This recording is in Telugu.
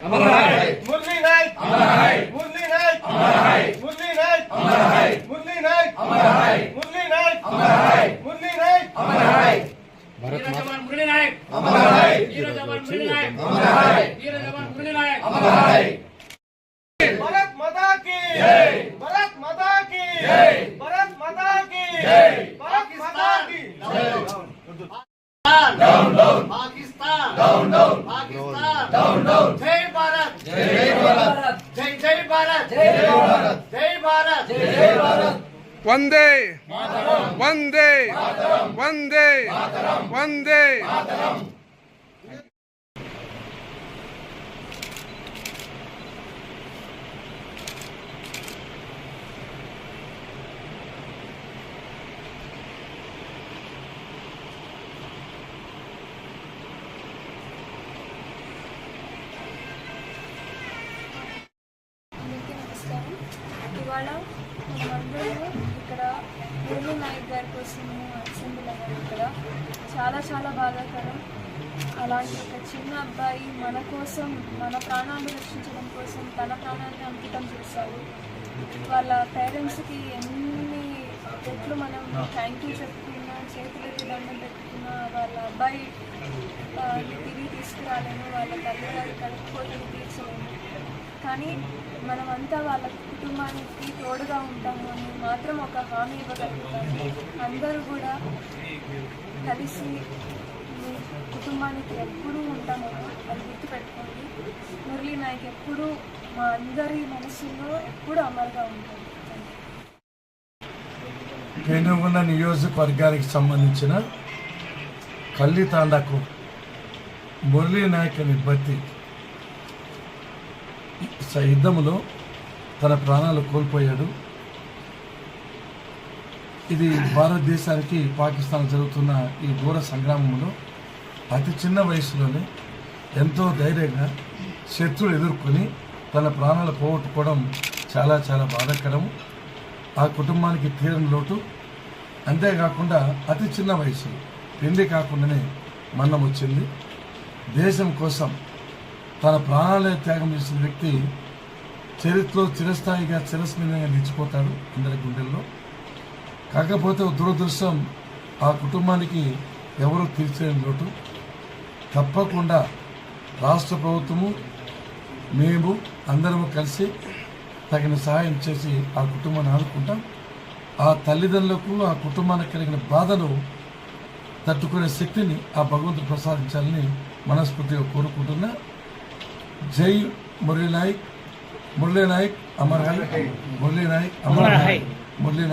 हमारा मुरली नाइक मुरली नाइक मुरली नाइक हमारा मुरली नाइक मुरली नाइक हमारा माता की जय भारत माता की जय भारत माता की don't know. Pakistan. Don't know. One day, one day, one day, one day. ఇవాళ మనమందరము ఇక్కడ మురళీ నాయక్ గారి కోసము అసెంబ్లీ ఇక్కడ చాలా చాలా బాధాకరం. అలాంటి ఒక చిన్న అబ్బాయి మన కోసం మన ప్రాణాన్ని రక్షించడం కోసం తన ప్రాణాన్ని అంకితం చేశారు వాళ్ళ పేరెంట్స్కి ఎన్ని ఎట్లు మనం థ్యాంక్ యూ చెప్పుకున్నా చేతులకి దండం పెట్టుకున్నా వాళ్ళ అబ్బాయి తిరిగి తీసుకురాలేము వాళ్ళ తల్లిగారి కలుపుకోవడం తీర్చలేము. కానీ మనమంతా వాళ్ళ కుటుంబానికి తోడుగా ఉంటాము అని మాత్రం ఒక హామీ ఇవ్వగలుగుతాము. అందరూ కూడా కలిసి మీ కుటుంబానికి ఎప్పుడూ ఉంటాము అది గుర్తుపెట్టుకోండి. మురళీ నాయక్ ఎప్పుడూ మా అందరి మనసులో ఎప్పుడూ అమరుగా ఉంటారు పెనుగొండ నియోజకవర్గానికి సంబంధించిన కల్లితాండకు మురళీ నాయక్ అనే స- యుద్ధంలో తన ప్రాణాలు కోల్పోయాడు. ఇది భారతదేశానికి పాకిస్తాన్ జరుగుతున్న ఈ ఘోర సంగ్రామంలో అతి చిన్న వయసులోనే ఎంతో ధైర్యంగా శత్రులు ఎదుర్కొని తన ప్రాణాలు పోగొట్టుకోవడం చాలా చాలా బాధాకరం. ఆ కుటుంబానికి తీరని లోటు. అంతేకాకుండా అతి చిన్న వయసు. పెళ్ళి కాకుండానే మరణం వచ్చింది. దేశం కోసం తన ప్రాణాలే త్యాగం చేసిన వ్యక్తి చరిత్రలో చిరస్థాయిగా చిరస్మరణంగా నిలిచిపోతాడు అందరి గుండెల్లో. కాకపోతే ఒక దురదృష్టం ఆ కుటుంబానికి ఎవరు తీర్చలేని లోటు. తప్పకుండా రాష్ట్ర ప్రభుత్వము మేము అందరము కలిసి తగిన సహాయం చేసి ఆ కుటుంబాన్ని ఆదుకుంటాం. ఆ తల్లిదండ్రులకు ఆ కుటుంబానికి కలిగిన బాధను తట్టుకునే శక్తిని ఆ భగవంతుడు ప్రసాదించాలని మనస్ఫూర్తిగా కోరుకుంటున్నా. జై మురళీ నాయక్ మురళీ నాయక్ అమర్ హై మురళీ నాయక్ అమర్ హై మురళీ నాయక్